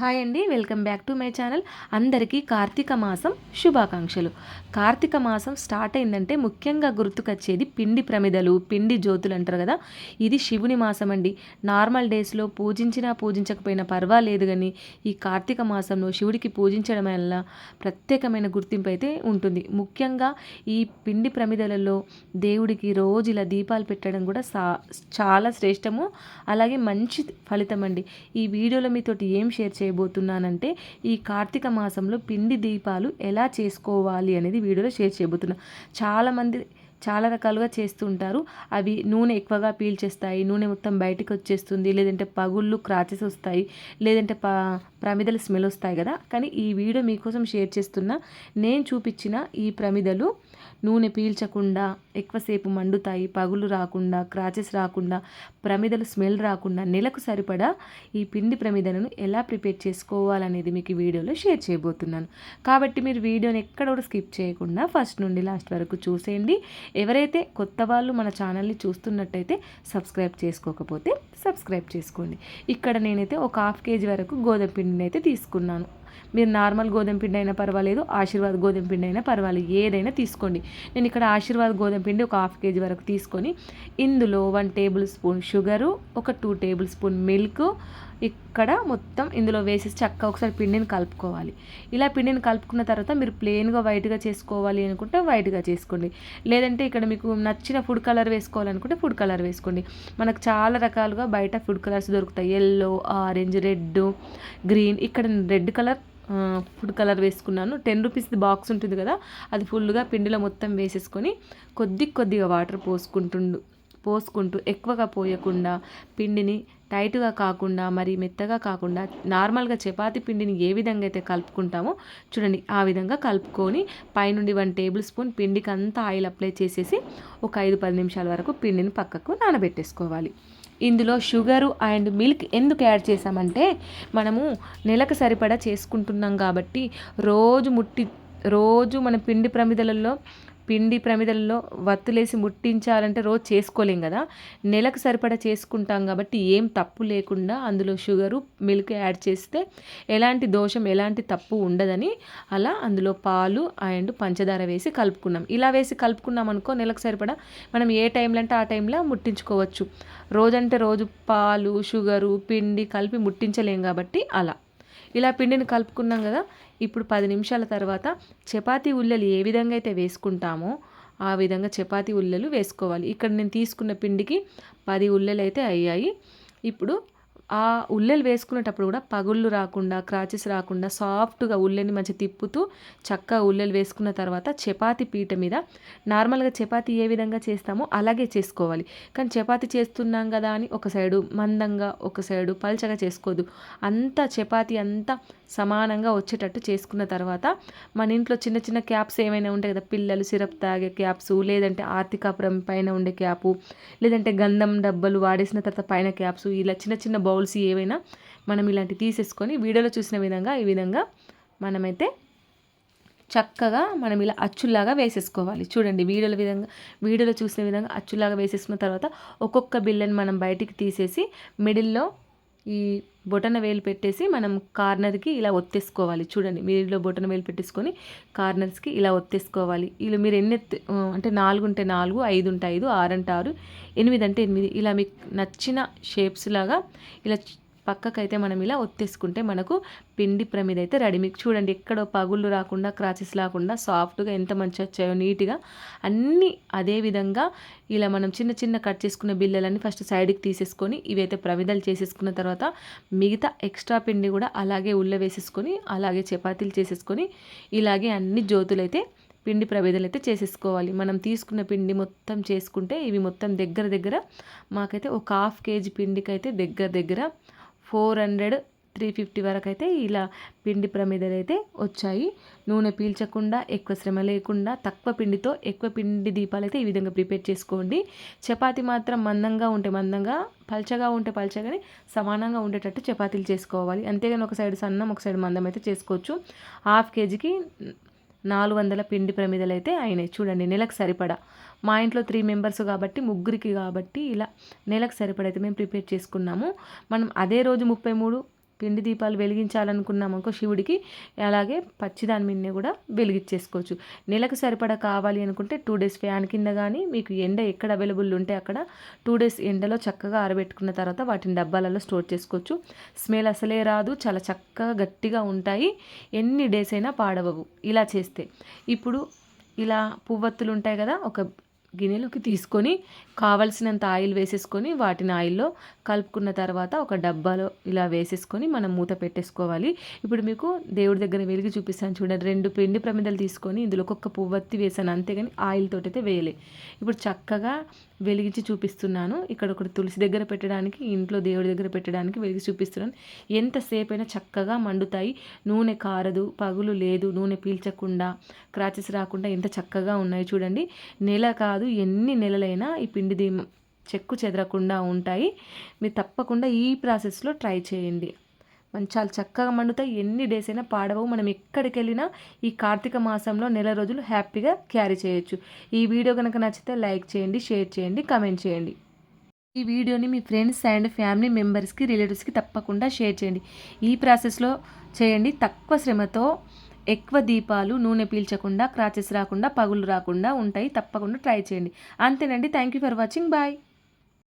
Hi అండి welcome back to my channel. అందరికీ కార్తీక మాసం శుభాకాంక్షలు. కార్తీక మాసం స్టార్ట్ అయిందంటే ముఖ్యంగా గుర్తుకొచ్చేది పిండి ప్రమిదలు పిండి జ్యోతులు అంటారు కదా. ఇది శివుని మాసం అండి. నార్మల్ డేస్లో పూజించినా పూజించకపోయినా పర్వాలేదు కానీ ఈ కార్తీక మాసంలో శివుడికి పూజించడం వల్ల ప్రత్యేకమైన గుర్తింపు అయితే ఉంటుంది. ముఖ్యంగా ఈ పిండి ప్రమిదలలో దేవుడికి రోజు ఇలా దీపాలు పెట్టడం కూడా సా చాలా శ్రేష్టము. అలాగే మంచి ఫలితం అండి. ఈ వీడియోలో మీతోటి ఏం షేర్ చేయబోతున్నానంటే ఈ కార్తీక మాసంలో పిండి దీపాలు ఎలా చేసుకోవాలి అనేది వీడియోలో షేర్ చేయబోతున్నా. చాలామంది చాలా రకాలుగా చేస్తుంటారు అవి నూనె ఎక్కువగా పీల్చేస్తాయి. నూనె మొత్తం బయటకు వచ్చేస్తుంది లేదంటే పగుళ్ళు క్రాచెస్ వస్తాయి. లేదంటే ప ప్రమిదలు స్మెల్ వస్తాయి కదా. కానీ ఈ వీడియో మీకోసం షేర్ చేస్తున్న నేను చూపించిన ఈ ప్రమిదలు నూనె పీల్చకుండా ఎక్కువసేపు మండుతాయి పగులు రాకుండా క్రాచెస్ రాకుండా ప్రమిదలు స్మెల్ రాకుండా నెలకు సరిపడా ఈ పిండి ప్రమిదలను ఎలా ప్రిపేర్ చేసుకోవాలనేది మీకు ఈ వీడియోలో షేర్ చేయబోతున్నాను. కాబట్టి మీరు వీడియోని ఎక్కడ కూడా స్కిప్ చేయకుండా ఫస్ట్ నుండి లాస్ట్ వరకు చూసేయండి. ఎవరైతే కొత్త వాళ్ళు మన ఛానల్ని చూస్తున్నట్టయితే సబ్స్క్రైబ్ చేసుకోకపోతే సబ్స్క్రైబ్ చేసుకోండి. ఇక్కడ నేనైతే ఒక హాఫ్ కేజీ వరకు గోధుమ పిండిని అయితే తీసుకున్నాను. మీరు నార్మల్ గోధుమ పిండి అయినా పర్వాలేదు ఆశీర్వాద్ గోధుమ పిండి అయినా పర్వాలేదు ఏదైనా తీసుకోండి. నేను ఇక్కడ ఆశీర్వాద్ గోధుమ పిండి ఒక హాఫ్ కేజీ వరకు తీసుకొని ఇందులో వన్ టేబుల్ స్పూన్ షుగరు ఒక టూ టేబుల్ స్పూన్ మిల్క్ ఇక్కడ మొత్తం ఇందులో వేసేసి చక్క ఒకసారి పిండిని కలుపుకోవాలి. ఇలా పిండిని కలుపుకున్న తర్వాత మీరు ప్లెయిన్గా వైట్గా చేసుకోవాలి అనుకుంటే వైట్గా చేసుకోండి. లేదంటే ఇక్కడ మీకు నచ్చిన ఫుడ్ కలర్ వేసుకోవాలనుకుంటే ఫుడ్ కలర్ వేసుకోండి. మనకు చాలా రకాలుగా బయట ఫుడ్ కలర్స్ దొరుకుతాయి. Yellow orange red green. ఇక్కడ రెడ్ కలర్ ఫుడ్ కలర్ వేసుకున్నాను. టెన్ రూపీస్ది బాక్స్ ఉంటుంది కదా అది ఫుల్గా పిండిలో మొత్తం వేసేసుకొని కొద్ది కొద్దిగా వాటర్ పోసుకుంటుండు. పోసుకుంటూ ఎక్కువగా పోయకుండా పిండిని టైట్గా కాకుండా మరి మెత్తగా కాకుండా నార్మల్గా చపాతి పిండిని ఏ విధంగా అయితే కలుపుకుంటామో చూడండి ఆ విధంగా కలుపుకొని పైనుండి వన్ టేబుల్ స్పూన్ పిండికి అంతా ఆయిల్ అప్లై చేసేసి ఒక ఐదు పది నిమిషాల వరకు పిండిని పక్కకు నానబెట్టేసుకోవాలి. ఇందులో షుగరు అండ్ మిల్క్ ఎందుకు యాడ్ చేసామంటే మనము నెలకు సరిపడా చేసుకుంటున్నాం కాబట్టి రోజు ముట్టి రోజు మన పిండి ప్రమిదలలో పిండి ప్రమిదల్లో వత్తులేసి ముట్టించాలంటే రోజు చేసుకోలేం కదా. నెలకు సరిపడా చేసుకుంటాం కాబట్టి ఏం తప్పు లేకుండా అందులో షుగరు మిల్క్ యాడ్ చేస్తే ఎలాంటి దోషం ఎలాంటి తప్పు ఉండదని అలా అందులో పాలు అండ్ పంచదార వేసి కలుపుకున్నాం. ఇలా వేసి కలుపుకున్నాం అనుకో నెలకు సరిపడా మనం ఏ టైంలో అంటే ఆ టైంలో ముట్టించుకోవచ్చు. రోజంటే రోజు పాలు షుగరు పిండి కలిపి ముట్టించలేం కాబట్టి అలా. ఇలా పిండిని కలుపుకున్నాం కదా ఇప్పుడు పది నిమిషాల తర్వాత చపాతీ ఉల్లలు ఏ విధంగా అయితే వేసుకుంటామో ఆ విధంగా చపాతీ ఉల్లెలు వేసుకోవాలి. ఇక్కడ నేను తీసుకున్న పిండికి పది ఉల్లెలు అయితే అయ్యాయి. ఇప్పుడు ఆ ఉల్లెలు వేసుకునేటప్పుడు కూడా పగుళ్ళు రాకుండా క్రాచెస్ రాకుండా సాఫ్ట్గా ఉల్లెని మంచి తిప్పుతూ చక్కగా ఉల్లెలు వేసుకున్న తర్వాత చపాతి పీట మీద నార్మల్గా చపాతి ఏ విధంగా చేస్తామో అలాగే చేసుకోవాలి. కానీ చపాతి చేస్తున్నాం కదా అని ఒక సైడు మందంగా ఒక సైడు పల్చగా చేసుకోదు. అంతా చపాతి అంతా సమానంగా వచ్చేటట్టు చేసుకున్న తర్వాత మన ఇంట్లో చిన్న చిన్న క్యాప్స్ ఏమైనా ఉంటాయి కదా పిల్లలు సిరప్ తాగే క్యాప్స్ లేదంటే ఆర్థికాపురం పైన ఉండే క్యాపు లేదంటే గంధం డబ్బలు వాడేసిన తర్వాత పైన క్యాప్స్ ఇలా చిన్న చిన్న బౌల్ బౌల్స్ ఏవైనా మనం ఇలాంటి తీసేసుకొని వీడియోలో చూసిన విధంగా ఈ విధంగా మనమైతే చక్కగా మనం ఇలా అచ్చుల్లాగా వేసేసుకోవాలి. చూడండి వీడియోల విధంగా వీడియోలో చూసిన విధంగా అచ్చులాగా వేసేసుకున్న తర్వాత ఒక్కొక్క బిల్లని మనం బయటికి తీసేసి మిడిల్లో ఈ బొటన వేలు పెట్టేసి మనం కార్నర్కి ఇలా ఒత్తేసుకోవాలి. చూడండి మీరు బొటన వేలు పెట్టేసుకొని కార్నర్స్కి ఇలా ఒత్తేసుకోవాలి. ఇలా మీరు ఎన్ని అంటే నాలుగు ఉంటే నాలుగు ఐదు ఉంటే ఐదు ఆరు అంటే ఆరు ఎనిమిది అంటే ఎనిమిది. ఇలా మీకు నచ్చిన షేప్స్ లాగా ఇలా పక్కకైతే మనం ఇలా ఒత్తేసుకుంటే మనకు పిండి ప్రమిద అయితే రెడీ. మీకు చూడండి ఎక్కడో పగుళ్ళు రాకుండా క్రాచెస్ రాకుండా సాఫ్ట్గా ఎంత మంచి వచ్చాయో నీట్గా అన్నీ అదే విధంగా ఇలా మనం చిన్న చిన్న కట్ చేసుకున్న బిల్లలన్నీ ఫస్ట్ సైడ్కి తీసేసుకొని ఇవైతే ప్రమిదలు చేసేసుకున్న తర్వాత మిగతా ఎక్స్ట్రా పిండి కూడా అలాగే ఉళ్ళ వేసేసుకొని అలాగే చపాతీలు చేసేసుకొని ఇలాగే అన్ని జ్యోతులు అయితే పిండి ప్రభేదాలు అయితే చేసేసుకోవాలి. మనం తీసుకున్న పిండి మొత్తం చేసుకుంటే ఇవి మొత్తం దగ్గర దగ్గర మాకైతే ఒక హాఫ్ కేజీ పిండికి అయితే దగ్గర దగ్గర ఫోర్ హండ్రెడ్ త్రీ ఫిఫ్టీ వరకు అయితే ఇలా పిండి ప్రమిదలు అయితే వచ్చాయి. నూనె పీల్చకుండా ఎక్కువ శ్రమ లేకుండా తక్కువ పిండితో ఎక్కువ పిండి దీపాలు అయితే ఈ విధంగా ప్రిపేర్ చేసుకోండి. చపాతి మాత్రం మందంగా ఉంటే మందంగా పల్చగా ఉంటే పల్చగాని సమానంగా ఉండేటట్టు చపాతీలు చేసుకోవాలి. అంతేగాని ఒక సైడ్ సన్నం ఒక సైడ్ మందం అయితే చేసుకోవచ్చు. హాఫ్ కేజీకి నాలుగు వందల పిండి ప్రమిదలు అయితే అయినాయి. చూడండి నెలకు సరిపడా. మా ఇంట్లో త్రీ మెంబర్స్ కాబట్టి ముగ్గురికి కాబట్టి ఇలా నెలకు సరిపడా అయితే మేము ప్రిపేర్ చేసుకున్నాము. మనం అదే రోజు ముప్పై మూడు పిండి దీపాలు వెలిగించాలనుకున్నామనుకో శివుడికి అలాగే పచ్చి దాని మీదనే కూడా వెలిగించేసుకోవచ్చు. నెలకు సరిపడా కావాలి అనుకుంటే టూ డేస్ ఫ్యాన్ కింద కానీ మీకు ఎండ ఎక్కడ అవైలబుల్ ఉంటే అక్కడ టూ డేస్ ఎండలో చక్కగా ఆరబెట్టుకున్న తర్వాత వాటిని డబ్బాలలో స్టోర్ చేసుకోవచ్చు. స్మెల్ అసలే రాదు చాలా చక్కగా గట్టిగా ఉంటాయి. ఎన్ని డేస్ అయినా పాడవవు. ఇలా చేస్తే. ఇప్పుడు ఇలా పువ్వత్తులు ఉంటాయి కదా ఒక గిన్నెలోకి తీసుకొని కావలసినంత ఆయిల్ వేసేసుకొని వాటిని ఆయిల్లో కలుపుకున్న తర్వాత ఒక డబ్బాలో ఇలా వేసేసుకొని మనం మూత పెట్టేసుకోవాలి. ఇప్పుడు మీకు దేవుడి దగ్గర వెలిగి చూపిస్తాను చూడండి. రెండు పిండి ప్రమిదలు తీసుకొని ఇందులో ఒక్కొక్క పువ్వత్తి వేసాను. అంతేగాని ఆయిల్ తోటి అయితే వేయలే. ఇప్పుడు చక్కగా వెలిగించి చూపిస్తున్నాను. ఇక్కడ ఒకటి తులసి దగ్గర పెట్టడానికి ఇంట్లో దేవుడి దగ్గర పెట్టడానికి వెలిగి చూపిస్తున్నాను. ఎంతసేపు అయినా చక్కగా మండుతాయి. నూనె కారదు పగులు లేదు. నూనె పీల్చకుండా క్రాచెస్ రాకుండా ఎంత చక్కగా ఉన్నాయి చూడండి. నెల కాదు ఎన్ని నెలలైనా ఈ పిండి దీపం చెక్కు చెదరకుండా ఉంటాయి. మీరు తప్పకుండా ఈ ప్రాసెస్లో ట్రై చేయండి. మనం చాలా చక్కగా మండుతాయి. ఎన్ని డేస్ అయినా పాడవు మనం ఎక్కడికి వెళ్ళినా ఈ కార్తీక మాసంలో నెల రోజులు హ్యాపీగా క్యారీ చేయొచ్చు. ఈ వీడియో కనుక నచ్చితే లైక్ చేయండి షేర్ చేయండి కమెంట్ చేయండి. ఈ వీడియోని మీ ఫ్రెండ్స్ అండ్ ఫ్యామిలీ మెంబర్స్కి రిలేటివ్స్కి తప్పకుండా షేర్ చేయండి. ఈ ప్రాసెస్లో చేయండి తక్కువ శ్రమతో ఎక్కువ దీపాలు నూనె పీల్చకుండా క్రాచెస్ రాకుండా పగులు రాకుండా ఉంటాయి. తప్పకుండా ట్రై చేయండి. అంతేనండి. Thank you for watching. Bye.